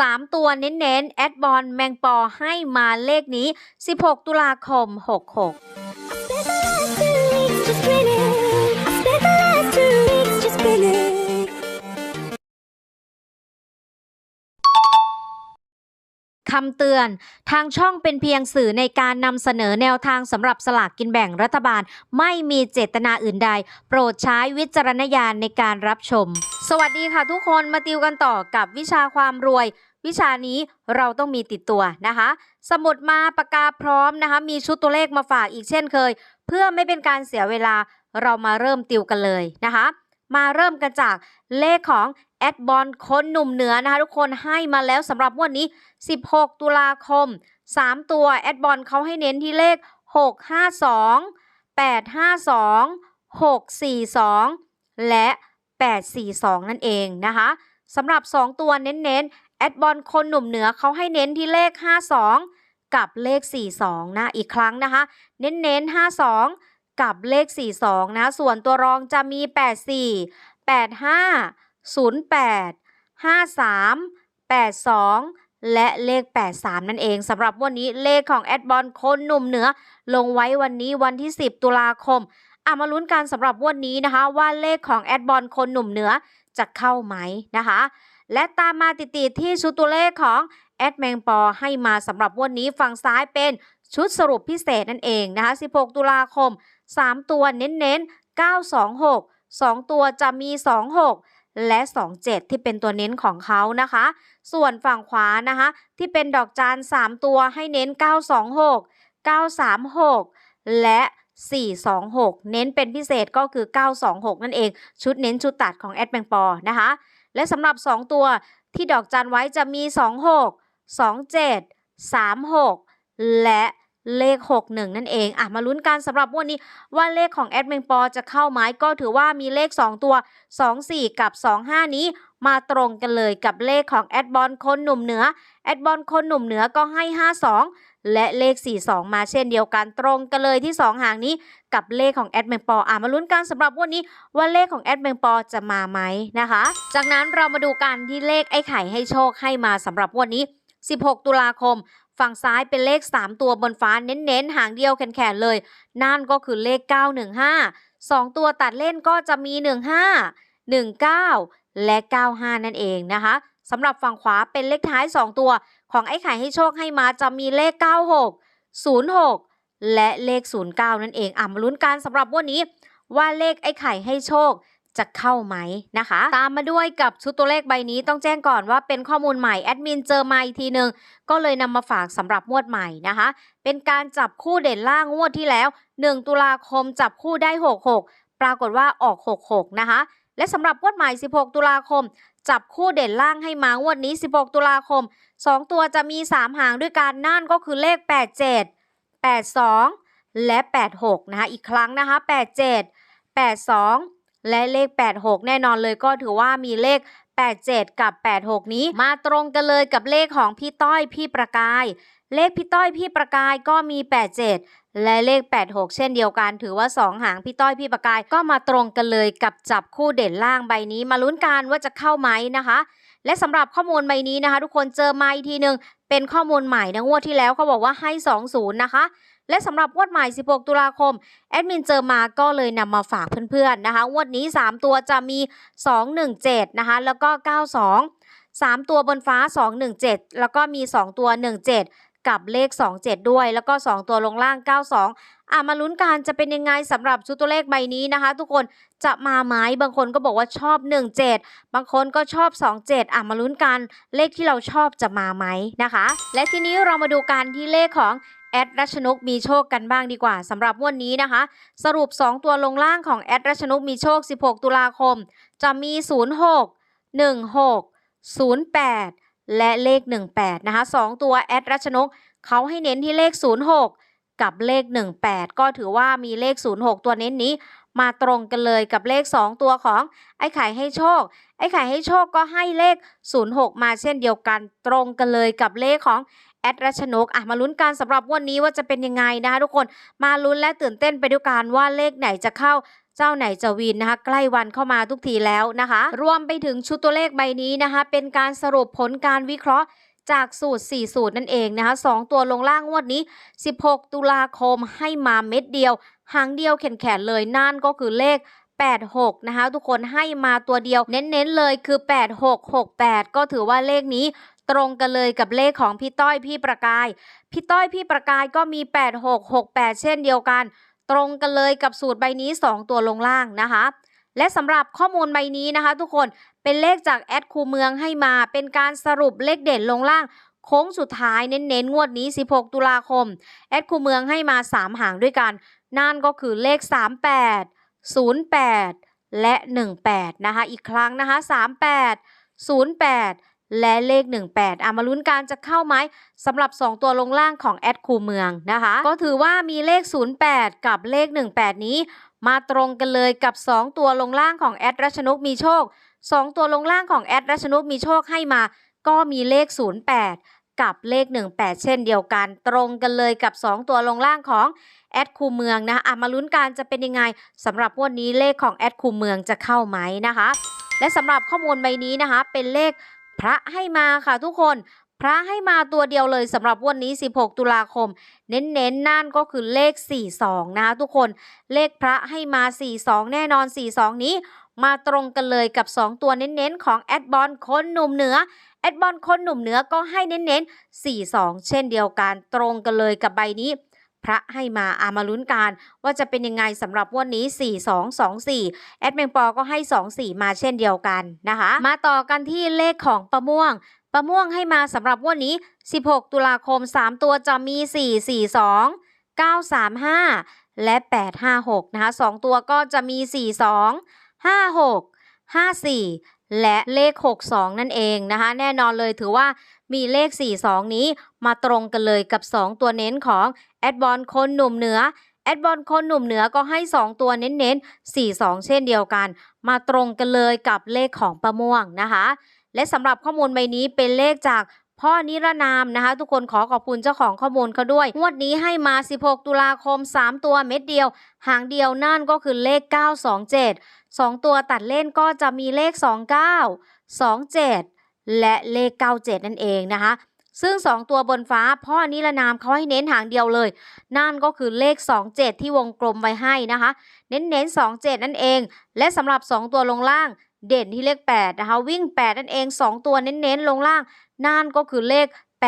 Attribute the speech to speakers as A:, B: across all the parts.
A: 3 ตัวเน้นๆ แอดบอลแมงปอให้มาเลขนี้ 16 ตุลาคม 66คำเตือน ทางช่องเป็นเพียงสื่อในการนำเสนอแนวทางสำหรับสลากกินแบ่งรัฐบาล ไม่มีเจตนาอื่นใด โปรดใช้วิจารณญาณในการรับชม สวัสดีค่ะทุกคนมาติวกันต่อกับวิชาความรวย วิชานี้เราต้องมีติดตัวนะคะ สมุดมาปากกาพร้อมนะคะ มีชุดตัวเลขมาฝากอีกเช่นเคย เพื่อไม่เป็นการเสียเวลาเรามาเริ่มติวกันเลยนะคะ มาเริ่มกันจากเลขของแอดบอลคนหนุ่มเหนือนะคะทุกคนให้มาแล้วสำหรับวันนี้ 16 ตุลาคม 3 ตัวแอดบอลเขาให้เน้นที่เลข 652 852 642 และ 842 นั่นเองนะคะสำหรับ 2 ตัวเน้นๆ แอดบอลคนหนุ่มเหนือเขาให้เน้นที่เลข 52 กับเลข 42 นะ อีกครั้งนะคะ เน้นๆ52 กับเลข 42 นะ ส่วนตัวรองจะมี 84 85 08 53 82 และเลข 83 นั่นเองสำหรับวันนี้เลขของแอดบอลคนหนุ่มเหนือ ลงไว้วันนี้วันที่ 10 ตุลาคมอะมาลุ้นกันสำหรับวันนี้นะคะ ว่าเลขของแอดบอลคนหนุ่มเหนือจะเข้าไหมนะคะ และตามมาติดๆที่ชุดตัวเลขของแอดแมงปอให้มาสำหรับวันนี้ฝั่งซ้ายเป็นชุดสรุปพิเศษนั่นเองนะคะ 16 ตุลาคม 3 ตัวเน้นๆ 926 2 ตัวจะมี 26 และ 27 ที่เป็นตัวเน้นของเขานะคะ ส่วนฝั่งขวานะคะ ที่เป็นดอกจาน 3 ตัวให้เน้น 926 936 และ 426 เน้นเป็นพิเศษก็คือ 926 นั่นเอง ชุดเน้นชุดตัดของแอดแมงปอนะคะ และสำหรับ 2 ตัวที่ดอกจันไว้จะมี 26 27 36 และ เลข 61 นั่นเองอะมาลุ้นกันสำหรับวันนี้ว่าเลขของแอดแมงปอจะเข้าไหมก็ถือว่ามีเลข 2 ตัว 24 กับ 25 นี้ มาตรงกันเลยกับเลขของแอดบอลคนหนุ่มเหนือแอดบอลคนหนุ่มเหนือก็ให้ 52 และเลข 42 มาเช่นเดียวกันตรงกันเลยที่ 2 หางนี้กับเลขของแอดแมงปออะมาลุ้นกันสำหรับวันนี้ว่าเลขของแอดแมงปอจะมาไหมนะคะ จากนั้นเรามาดูกันที่เลขไอ้ไข่ให้โชคให้มาสำหรับวันนี้ 16 ตุลาคม ฝั่งซ้ายเป็นเลข 3 ตัวบนฟ้าเน้นๆ หางเดียวแขนๆเลย นั่นก็คือเลข 915 2 ตัวตัดเล่นก็จะมี 15 19 และ 95 นั่นเองนะคะสำหรับฝั่งขวาเป็นเลขท้าย 2 ตัว ของไอ้ไข่ให้โชคให้มาจะมีเลข 96 06 และเลข 09 นั่นเองอะมาลุ้นกันสำหรับวันนี้ว่าเลขไอ้ไข่ให้โชค จะเข้าไหมนะคะ ตามมาด้วยกับชุดตัวเลขใบนี้ต้องแจ้งก่อนว่าเป็นข้อมูลใหม่แอดมินเจอมาอีกทีหนึ่งก็เลยนำมาฝากสำหรับงวดใหม่นะคะ เป็นการจับคู่เด่นล่างงวดที่แล้ว 1 ตุลาคมจับคู่ได้ 66 ปรากฏว่าออก 66 นะคะ และสำหรับงวดใหม่ 16 ตุลาคม จับคู่เด่นล่างให้มางวดนี้ 16 ตุลาคม 2 ตัวจะมี 3 หางด้วยกันนั่นก็คือเลข 87 82 และ 86 นะคะอีกครั้งนะคะ 87 82 และเลข 86 แน่นอนเลยก็ถือว่ามีเลข 87 กับ 86 นี้ มาตรงกันเลยกับเลขของพี่ต้อยพี่ประกาย เลขพี่ต้อยพี่ประกายก็มี 87 และเลข 86 เช่นเดียวกัน ถือว่า 2 หางพี่ต้อยพี่ประกายก็มาตรงกันเลยกับจับคู่เด่นล่างใบนี้มาลุ้นกันว่าจะเข้าไหมนะคะ และสำหรับข้อมูลใบนี้นะคะ ทุกคนเจอมาอีกทีหนึ่งเป็นข้อมูลใหม่นะงวดที่แล้วเขาบอกว่าให้ 20 นะคะ และสำหรับงวดใหม่ 16 ตุลาคม แอดมินเจอมาก็เลยนำมาฝากเพื่อนๆนะคะงวดนี้ 3 ตัวจะมี 217 นะคะ แล้วก็ 92 3 ตัวบนฟ้า 217 แล้วก็มี 2 ตัว 17 กับเลข 27 ด้วย แล้วก็ 2 ตัวลงล่าง 92 อะมาลุ้นกันจะเป็นยังไงสำหรับชุดตัวเลขใบนี้นะคะ ทุกคนจะมาไหมบางคนก็บอกว่าชอบ 17 บางคนก็ชอบ 27 อะมาลุ้นกันเลขที่เราชอบจะมาไหมนะคะ และทีนี้เรามาดูกันที่เลขของ แอดรัชนกมีโชคกันบ้างดีกว่าสำหรับวันนี้นะคะ สรุป 2 ตัวลงล่างของแอดรัชนกมีโชค 16 ตุลาคม จะมี 06 16 08 และเลข 18 นะคะ 2 ตัวแอดรัชนกเขาให้เน้นที่เลข 06 กับเลข 18 ก็ถือว่ามีเลข 06 ตัวเน้นนี้มาตรงกันเลยกับเลข 2 ตัวของไอ้ไข่ให้โชค ไอ้ไข่ให้โชคก็ให้เลข 06 มาเช่นเดียวกันตรงกันเลยกับเลขของ แอดรัชนกอะมาลุ้นกันสำหรับวันนี้ว่าจะเป็นยังไงนะคะทุกคนมาลุ้นและตื่นเต้นไปด้วยกันว่าเลขไหนจะเข้าเจ้าไหนจะวินนะคะ ใกล้วันเข้ามาทุกทีแล้วนะคะ รวมไปถึงชุดตัวเลขใบนี้นะคะ เป็นการสรุปผลการวิเคราะห์จากสูตร 4 สูตรนั่นเองนะคะ 2 ตัวลงล่างงวดนี้ 16 ตุลาคมให้มาเม็ดเดียว หางเดียวแขนๆเลยนั่นก็คือเลข86 นะคะ ทุกคนให้มาตัวเดียวเน้นๆเลยคือ 8668 ก็ถือว่าเลขนี้ ตรงกันเลยกับเลขของพี่ต้อยพี่ประกาย พี่ต้อยพี่ประกายก็มี 8668 เช่นเดียวกัน ตรงกันเลยกับสูตรใบนี้ 2 ตัวลงล่างนะคะ และสำหรับข้อมูลใบนี้นะคะทุกคนเป็นเลขจากแอดคูเมืองให้มาเป็นการสรุปเลขเด่นลงล่างโค้งสุดท้ายเน้นๆงวดนี้ 16 ตุลาคม แอดคูเมืองให้มา 3 หางด้วยกัน นั่นก็คือเลข 38 08 และ 18 นะคะ อีกครั้งนะคะ 38 08 และเลข 18อามาลุ้นการจะเข้าไหมสำหรับ 2 ตัวลงล่างของแอดคูเมืองนะคะ ก็ถือว่ามีเลข 08 กับเลข 18 นี้ มาตรงกันเลยกับ 2 ตัวลงล่างของแอดรัชนกมีโชค 2 ตัวลงล่างของแอดรัชนกมีโชคให้มา ก็มีเลข 08 กับเลข 18 เช่นเดียวกัน ตรงกันเลยกับ 2 ตัวลงล่างของแอดคูเมืองนะะอะมาลุ้นกันจะเป็นยังไงสำหรับวันนี้เลขของแอดคูเมืองจะเข้าไหมนะคะ และสำหรับข้อมูลใบนี้นะคะเป็นเลข พระให้มาค่ะทุกคน พระให้มาตัวเดียวเลยสำหรับวันนี้ 16 ตุลาคม เน้นๆนนั่นก็คือเลข 42 นะคะทุกคนเลขพระให้มา 42 แน่นอน 42 นี้ มาตรงกันเลยกับ 2 ตัวเน้นๆ ของแอดบอลคนหนุ่มเหนือแอดบอลคนหนุ่มเหนือก็ให้เน้นๆ 42 เช่นเดียวกันตรงกันเลยกับใบนี้ พระให้มาอามาลุ้นกันว่าจะเป็นยังไงสำหรับวันนี้ 4224 แอดแมงปอก็ให้ 24 มาเช่นเดียวกันนะคะ มาต่อกันที่เลขของประม่วง ประม่วงให้มาสำหรับวันนี้ 16 ตุลาคม 3 ตัวจะมี 442 935 และ 856 นะคะ 2 ตัวก็จะมี 42 56 54 และเลข 62 นั่นเองนะคะ แน่นอนเลยถือว่ามีเลข 42 นี้มาตรงกันเลยกับ 2 ตัวเน้นของแอดบอลคนหนุ่มเหนือแอดบอลคนหนุ่มเหนือก็ให้ 2 ตัวเน้นๆ 42 เช่นเดียวกัน มาตรงกันเลยกับเลขของประม่วงนะคะ และสำหรับข้อมูลใบนี้เป็นเลขจากพ่อนิรนามนะคะ ทุกคนขอขอบคุณเจ้าของข้อมูลเขาด้วย งวดนี้ให้มา 16 ตุลาคม 3 ตัวเม็ดเดียว หางเดียวนั่นก็คือเลข 927 2 ตัวตัดเล่นก็จะมีเลข 29 27 และเลข 97 นั่นเองนะคะ ซึ่ง 2 ตัวบนฟ้าพ่อนิรนามเขาให้เน้นหางเดียวเลย นั่นก็คือเลข 27 ที่วงกลมไว้ให้นะคะ เน้นเน้น27 นั่นเอง และสำหรับ 2 ตัวลงล่างเด่นที่เลข 8 นะคะ วิ่ง 8 นั่นเอง 2 ตัวเน้นๆลงล่าง นั่นก็คือเลข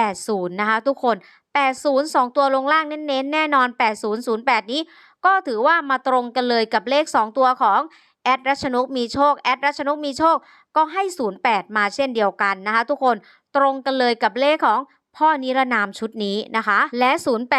A: 80 นะคะ ทุกคน 80 2 ตัวลงล่างเน้นๆ แน่นอน 8008 นี้ ก็ถือว่ามาตรงกันเลยกับเลข 2 ตัวของ แอดรัชนกมีโชคแอดรัชนกมีโชคก็ให้ 08 มาเช่นเดียวกันนะคะ ทุกคนตรงกันเลยกับเลขของพ่อนิรนามชุดนี้นะคะ และ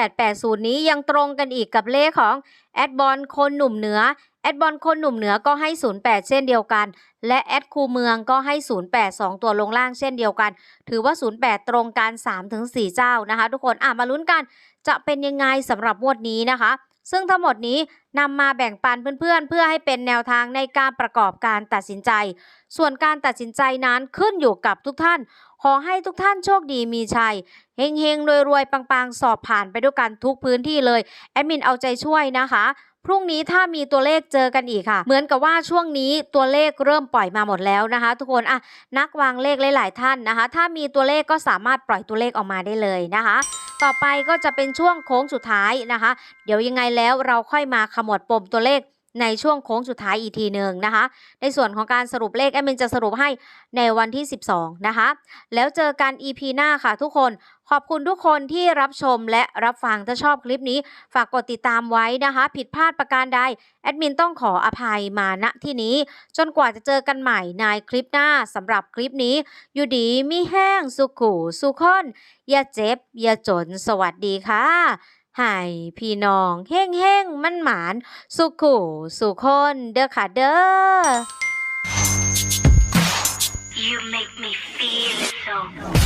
A: 0880 นี้ยังตรงกันอีกกับเลขของแอดบอลคนหนุ่มเหนือแอดบอลคนหนุ่มเหนือก็ให้ 08 เช่นเดียวกัน และแอดคูเมืองก็ให้ 08 2 ตัวลงล่างเช่นเดียวกัน ถือว่า 08 ตรงกัน3-4 เจ้านะคะ ทุกคนอะมาลุ้นกันจะเป็นยังไงสำหรับงวดนี้นะคะ ซึ่งทั้งหมดนี้นำมาแบ่งปันเพื่อนๆ เพื่อให้เป็นแนวทางในการประกอบการตัดสินใจ ส่วนการตัดสินใจนั้นขึ้นอยู่กับทุกท่าน ขอให้ทุกท่านโชคดีมีชัยเฮงๆรวยๆปังๆ สอบผ่านไปด้วยกันทุกพื้นที่เลย แอดมินเอาใจช่วยนะคะพรุ่งนี้ถ้ามีตัวเลขเจอกันอีกค่ะ เหมือนกับว่าช่วงนี้ตัวเลขเริ่มปล่อยมาหมดแล้วนะคะ ทุกคนอะนักวางเลขหลาย ๆ ท่านนะคะ ถ้ามีตัวเลขก็สามารถปล่อยตัวเลขออกมาได้เลยนะคะ ต่อไปก็จะเป็นช่วงโค้งสุดท้ายนะคะ เดี๋ยวยังไงแล้วเราค่อยมาขมวดปมตัวเลข ในช่วงโค้งสุดท้ายอีกทีหนึ่งนะคะ ในส่วนของการสรุปเลขแอดมินจะสรุปให้ในวันที่ 12 นะคะ แล้วเจอกัน EP หน้าค่ะทุกคน ขอบคุณทุกคนที่รับชมและรับฟัง ถ้าชอบคลิปนี้ ฝากกดติดตามไว้นะคะ ผิดพลาดประการใด แอดมินต้องขออภัยมาณที่นี้ จนกว่าจะเจอกันใหม่ในคลิปหน้าสำหรับคลิปนี้ อยู่ดีมีแห้งสุขุสุขอนอย่าเจ็บ อย่าจน สวัสดีค่ะ ให้พี่น้องเฮ้งเฮ้งมันหมาน สุขุสุคนเด้อค่ะเด้อ
B: You make me feel so